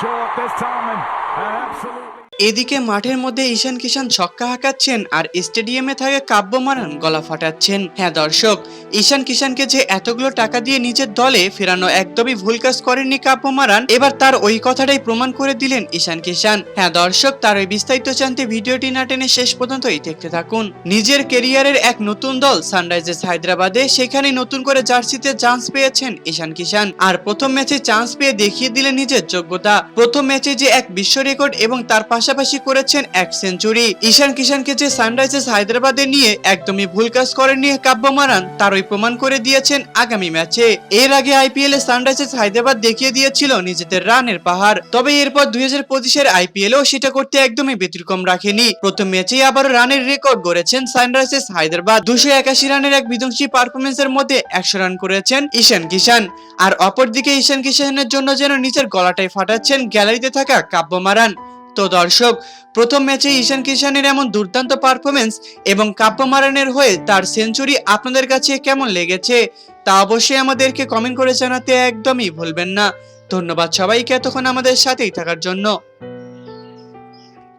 short this time and, and absolutely. এদিকে মাঠের মধ্যে ঈশান কিষান ছক্কা হাঁকাচ্ছেন আর স্টেডিয়ামে থাকে কাব্য মারান গলা ফাটাচ্ছেন। হ্যাঁ দর্শক, ঈশান কিষানকে যে এতগুলো টাকা দিয়ে নিজের দলে ফেরানো একদমই ভুল কাজ করেননি কাব্য মারান এবার তার ওই কথাটাই প্রমাণ করে দিলেন ঈশান কিষান হ্যাঁ দর্শক, তার ওই বিস্তারিত জানতে ভিডিওটি না টেনে শেষ পর্যন্তই দেখতে থাকুন। নিজের কেরিয়ারের এক নতুন দল সানরাইজার্স হায়দ্রাবাদে, সেখানে নতুন করে জার্সিতে চান্স পেয়েছেন ঈশান কিষান আর প্রথম ম্যাচে চান্স পেয়ে দেখিয়ে দিলেন নিজের যোগ্যতা। প্রথম ম্যাচে যে এক বিশ্ব রেকর্ড এবং তার পাশাপাশি করেছেন এক সেঞ্চুরি। ঈশান কিষানকে যে সানরাইজার্স হায়দ্রাবাদে নিয়ে একদমই ভুল কাজ করেননি কাব্য মারান তার ওই প্রমাণ করে দিয়েছেন আগামী ম্যাচে। এর আগে আইপিএল এ সানরাইজার্স হায়দ্রাবাদ দেখিয়ে দিয়েছিল নিজেদের রানের পাহাড়। তবে এরপর দুই হাজার পঁচিশের আইপিএলও সেটা করতে একদমই ব্যতিক্রম রাখেনি। প্রথম ম্যাচেই আবার রানের রেকর্ড গড়েছেন সানরাইজার্স হায়দ্রাবাদ। দুশো একাশি রানের এক বিধ্বংসী পারফরমেন্সের মধ্যে একশো রান করেছেন ঈশান কিষান। আর অপরদিকে ঈশান কিষানের জন্য যেন নিজের গলাটাই ফাটাচ্ছেন গ্যালারিতে থাকা কাব্য মারান তো দর্শক, প্রথম ম্যাচে ঈশান কিষানের এমন দুর্দান্ত পারফরমেন্স এবং কাব্য মারানের হয়ে তার সেঞ্চুরি আপনাদের কাছে কেমন লেগেছে, তা অবশ্যই আমাদেরকে কমেন্ট করে জানাতে একদমই ভুলবেন না। ধন্যবাদ সবাইকে এতক্ষণ আমাদের সাথেই থাকার জন্য।